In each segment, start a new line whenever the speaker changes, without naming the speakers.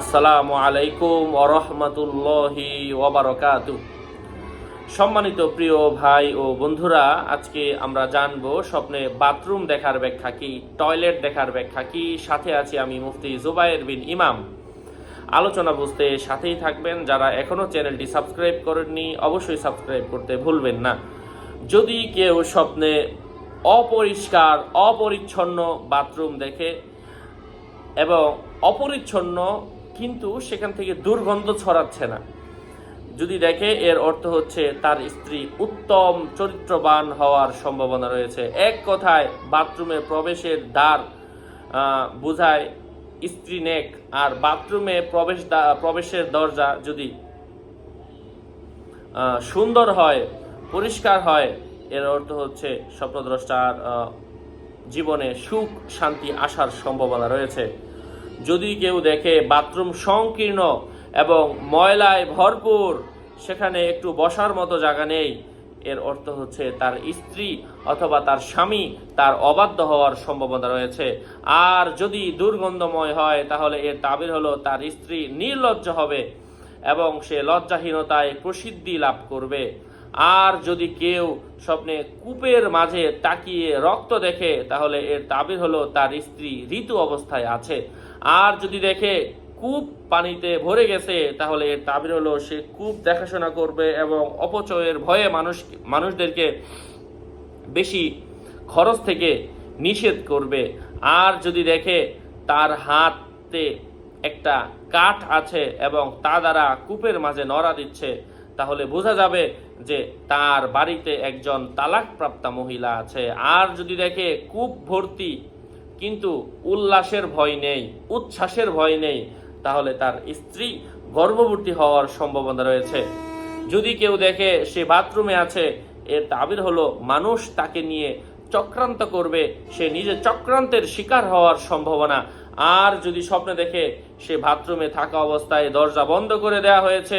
আসসালামু আলাইকুম ওরহমতুল্লাহি ওবরকাতু সম্মানিত প্রিয় ভাই ও বন্ধুরা, আজকে আমরা জানব স্বপ্নে বাথরুম দেখার ব্যাখ্যা কি, টয়লেট দেখার ব্যাখ্যা কি, সাথে আছি আমি মুফতি জুবায়ের বিন ইমাম। আলোচনা বুঝতে সাথেই থাকবেন, যারা এখনও চ্যানেলটি সাবস্ক্রাইব করেননি, অবশ্যই সাবস্ক্রাইব করতে ভুলবেন না। যদি কেউ স্বপ্নে অপরিষ্কার, অপরিচ্ছন্ন বাথরুম দেখে এবং অপরিচ্ছন্ন কিন্তু সেখান থেকে দুর্গন্ধ ছড়াচ্ছে না। যদি দেখে, এর অর্থ হচ্ছে তার স্ত্রী উত্তম, চরিত্রবান হওয়ার সম্ভাবনা রয়েছে। এক কথায়, বাথরুমে প্রবেশের দ্বার বোঝায় স্ত্রী নেক, আর বাথরুমে প্রবেশ প্রবেশের দরজা যদি সুন্দর হয়, পরিষ্কার হয়, এর অর্থ হচ্ছে স্বপ্নদ্রষ্টার জীবনে সুখ, শান্তি আসার সম্ভাবনা রয়েছে। যদি কেউ দেখে বাথরুম সংকীর্ণ এবং ময়লায় ভরপুর, সেখানে একটু বসার মতো জায়গা নেই, এর অর্থ হচ্ছে তার স্ত্রী অথবা তার স্বামী তার অবাধ্য হওয়ার সম্ভাবনা রয়েছে। আর যদি দুর্গন্ধময় হয়, তাহলে এর তাবির হলো তার স্ত্রী নির্লজ্জ হবে এবং সে লজ্জাহীনতায় প্রসিদ্ধি লাভ করবে। আর যদি কেউ স্বপ্নে কূপের মাঝে তাকিয়ে রক্ত দেখে, তাহলে এর তাবির হলো তার স্ত্রী ঋতু অবস্থায় আছে। আর যদি দেখে কূপ পানিতে ভরে গেছে, তাহলে এর তাবির হলো সে কূপ দেখাশোনা করবে এবং অপচয়ের ভয়ে মানুষ, মানুষদেরকে বেশি খরচ থেকে নিষেধ করবে। আর যদি দেখে তার হাতে একটা কাঠ আছে এবং তা দ্বারা কূপের মাঝে নড়া দিচ্ছে তাহলে বোঝা যাবে যে তার বাড়িতে একজন তালাকপ্রাপ্তা মহিলা আছে। আর যদি দেখে কূপ ভর্তি, কিন্তু উল্লাসের ভয় নেই, উচ্ছ্বাসের ভয় নেই, তাহলে তার স্ত্রী গর্ভবতী হওয়ার সম্ভাবনা রয়েছে। যদি কেউ দেখে সে বাথরুমে আছে, এর তাবির হলো, মানুষ তাকে নিয়ে চক্রান্ত করবে, সে নিজে চক্রান্তের শিকার হওয়ার সম্ভাবনা। আর যদি স্বপ্নে দেখে সে বাথরুমে থাকা অবস্থায় দরজা বন্ধ করে দেওয়া হয়েছে,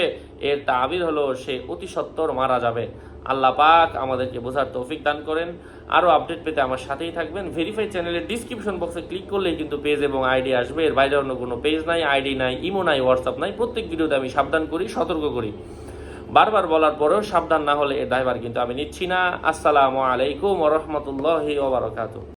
এর তাবির হলো সে অতি সত্বর মারা যাবে। আল্লাহ পাক আমাদেরকে বোঝার তৌফিক দান করেন। আরও আপডেট পেতে আমার সাথেই থাকবেন। ভেরিফাই চ্যানেলের ডিসক্রিপশন বক্সে ক্লিক করলেই কিন্তু পেজ এবং আইডি আসবে। এর বাইরে অন্য কোনো পেজ নাই, আইডি নাই ইমো নাই হোয়াটসঅ্যাপ নাই। প্রত্যেক ভিডিওতে আমি সাবধান করি, সতর্ক করি। বারবার বলার পরেও সাবধান না হলে এর ড্রাইভার কিন্তু আমি নিচ্ছি না। আসসালামু আলাইকুম রহমতুল্লাহি ওবরাকাতু